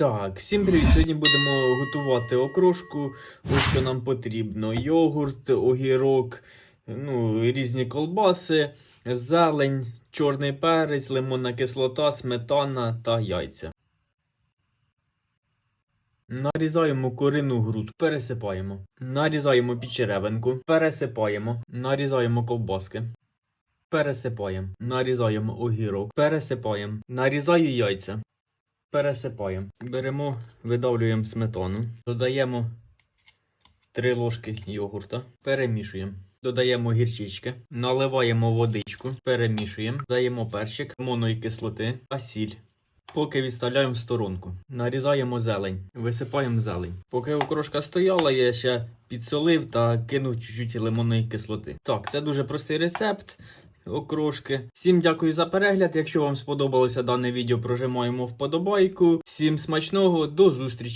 Так, всім привіт! Сьогодні будемо готувати окрошку. Ось що нам потрібно: йогурт, огірок, ну, різні колбаси, зелень, чорний перець, лимонна кислота, сметана та яйця. Нарізаємо корину грудку, пересипаємо. Нарізаємо підчеревинку, пересипаємо, нарізаємо ковбаски. Пересипаємо, нарізаємо огірок, пересипаємо, нарізаю яйця. Пересипаємо. Беремо, видавлюємо сметану, додаємо 3 ложки йогурта, перемішуємо. Додаємо гірчички, наливаємо водичку, перемішуємо, даємо перчик, лимонної кислоти та. Поки відставляємо в сторонку. Нарізаємо зелень, висипаємо зелень. Поки окрошка стояла, я ще підсолив та кинув чуть-чуть лимонної кислоти. Так, це дуже простий рецепт окрошки. Всім дякую за перегляд. Якщо вам сподобалося дане відео, прожимаємо вподобайку. Всім смачного, до зустрічі!